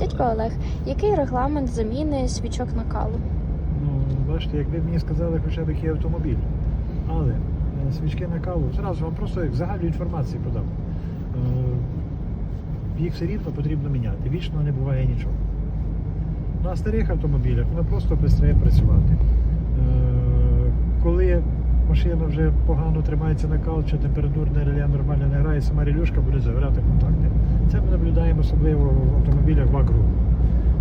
Дядько Олег, який регламент заміни свічок накалу? Ну, бачите, якби мені сказали хоча б який автомобіль. Але е, свічки накалу, зразу вам просто як загальну інформацію подам. Е, їх все рідко потрібно міняти. Вічно не буває нічого. На старих автомобілях воно просто перестає працювати. Е, коли машина вже погано тримається накал, чи температурне реле нормально не грає, сама релюшка буде завирати контакти. Це ми наблюдаємо особливо в автомобілях.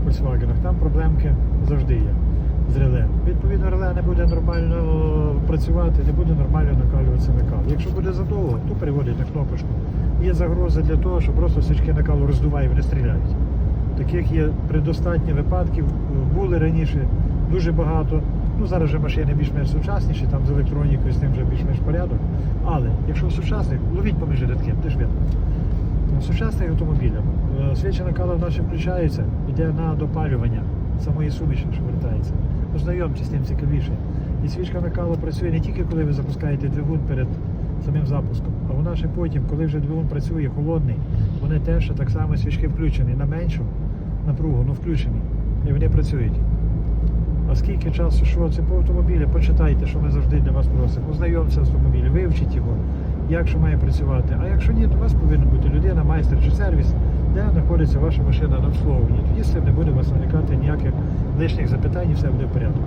Volkswagen. Там проблемки завжди є з реле. Відповідно, реле не буде нормально працювати, не буде нормально накалюватися накал. Якщо буде задовго, то переводять на кнопочку. Є загроза для того, що просто свічки накалу роздуває і вони стріляють. Таких є предостатні випадків, були раніше дуже багато. Ну зараз вже машини більш-менш сучасніші, там з електронікою з тим вже більш-менш порядок. Але якщо в сучасних, ловіть поміж рядки, ти ж видно. Сучасних автомобілях е, свіча накала наші включається, йде на допалювання самої суміші, що вертається. Ознайомтесь з тим цікавіше. І свічка накалу працює не тільки коли ви запускаєте двигун перед самим запуском, а вона ще потім, коли вже двигун працює холодний, вони теж так само свічки включені на меншу напругу, ну включені. І вони працюють. А скільки часу, що це по автомобілі, почитайте, що ми завжди для вас просимо. Ознайомтеся з автомобілем, вивчіть його, як що має працювати. А якщо ні, то у вас повинна бути людина, майстер чи сервіс, де знаходиться ваша машина на обслуговуванні. Тоді не буде вас виникати ніяких лишніх запитань і все буде в порядку.